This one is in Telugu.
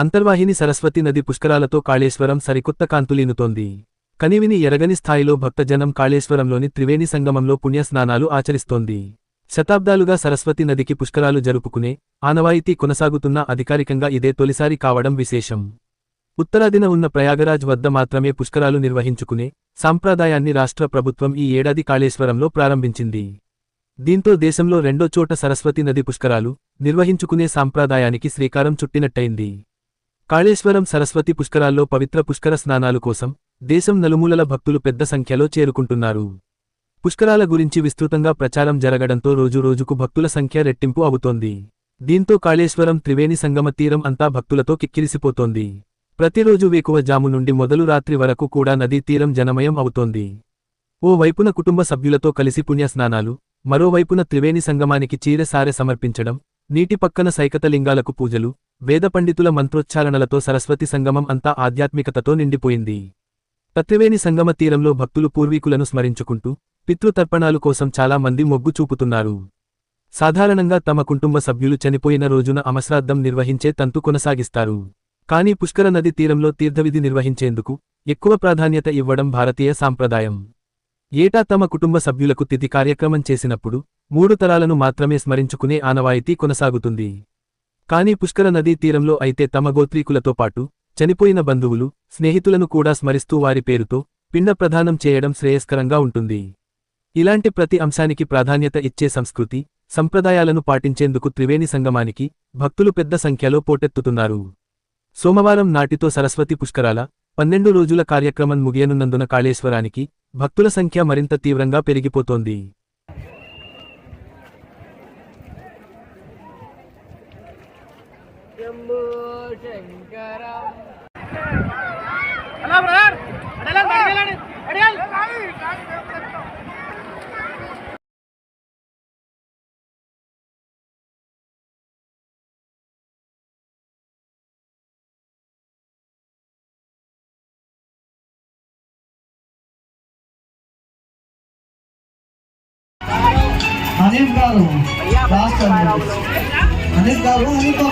అంతర్వాహిని సరస్వతి నది పుష్కరాలతో కాళేశ్వరం సరికొత్త కాంతులీనుతోంది. కనివిని ఎరగని స్థాయిలో భక్తజనం కాళేశ్వరంలోని త్రివేణి సంగమంలో పుణ్యస్నానాలు ఆచరిస్తోంది. శతాబ్దాలుగా సరస్వతి నదికి పుష్కరాలు జరుపుకునే ఆనవాయితీ కొనసాగుతున్న అధికారికంగా ఇదే తొలిసారి కావడం విశేషం. ఉత్తరాదిన ఉన్న ప్రయాగరాజ్ వద్ద మాత్రమే పుష్కరాలు నిర్వహించుకునే సాంప్రదాయాన్ని రాష్ట్ర ప్రభుత్వం ఈ ఏడాది కాళేశ్వరంలో ప్రారంభించింది. దీంతో దేశంలో రెండో చోట సరస్వతి నది పుష్కరాలు నిర్వహించుకునే సాంప్రదాయానికి శ్రీకారం చుట్టినట్టయింది. కాళేశ్వరం సరస్వతి పుష్కరాల్లో పవిత్ర పుష్కర స్నానాలు కోసం దేశం నలుమూలల భక్తులు పెద్ద సంఖ్యలో చేరుకుంటున్నారు. పుష్కరాల గురించి విస్తృతంగా ప్రచారం జరగడంతో రోజురోజుకు భక్తుల సంఖ్య రెట్టింపు అవుతోంది. దీంతో కాళేశ్వరం త్రివేణి సంగమ తీరం అంతా భక్తులతో కిక్కిరిసిపోతోంది. ప్రతిరోజు వేకువ జాము నుండి మొదలు రాత్రి వరకు కూడా నదీ తీరం జనమయం అవుతోంది. ఓ వైపున కుటుంబ సభ్యులతో కలిసి పుణ్యస్నానాలు మరోవైపున త్రివేణి సంగమానికి చీరసారె సమర్పించడం నీటి పక్కన సైకతలింగాలకు పూజలు వేదపండితుల మంత్రోచ్చారణలతో సరస్వతి సంగమం అంతా ఆధ్యాత్మికతతో నిండిపోయింది. తత్రివేణి సంగమ తీరంలో భక్తులు పూర్వీకులను స్మరించుకుంటూ పితృతర్పణాలు కోసం చాలా మంది మొగ్గు చూపుతున్నారు. సాధారణంగా తమ కుటుంబ సభ్యులు చనిపోయిన రోజున అమశ్రాద్ధం నిర్వహించే తంతు కొనసాగిస్తారు. కానీ పుష్కర నది తీరంలో తీర్థవిధి నిర్వహించేందుకు ఎక్కువ ప్రాధాన్యత ఇవ్వడం భారతీయ సాంప్రదాయం. ఏటా తమ కుటుంబ సభ్యులకు తిథి కార్యక్రమం చేసినప్పుడు మూడు తరాలను మాత్రమే స్మరించుకునే ఆనవాయితీ కొనసాగుతుంది. కానీ పుష్కర నదీ తీరంలో అయితే తమ గోత్రీకులతో పాటు చనిపోయిన బంధువులు స్నేహితులను కూడా స్మరిస్తూ వారి పేరుతో పిండ ప్రదానం చేయడం శ్రేయస్కరంగా ఉంటుంది. ఇలాంటి ప్రతి అంశానికి ప్రాధాన్యత ఇచ్చే సంస్కృతి సంప్రదాయాలను పాటించేందుకు త్రివేణి సంగమానికి భక్తులు పెద్ద సంఖ్యలో పోటెత్తుతున్నారు. సోమవారం నాటితో సరస్వతి పుష్కరాల పన్నెండు రోజుల కార్యక్రమం ముగియనున్నందున కాళేశ్వరానికి భక్తుల సంఖ్య మరింత తీవ్రంగా పెరిగిపోతోంది. శంభో శంకరం. హలో బ్రదర్ అడగండి అడగండి అడగండి అనిల్ గారు లాస్ట్ అనిల్ గారు అనిల్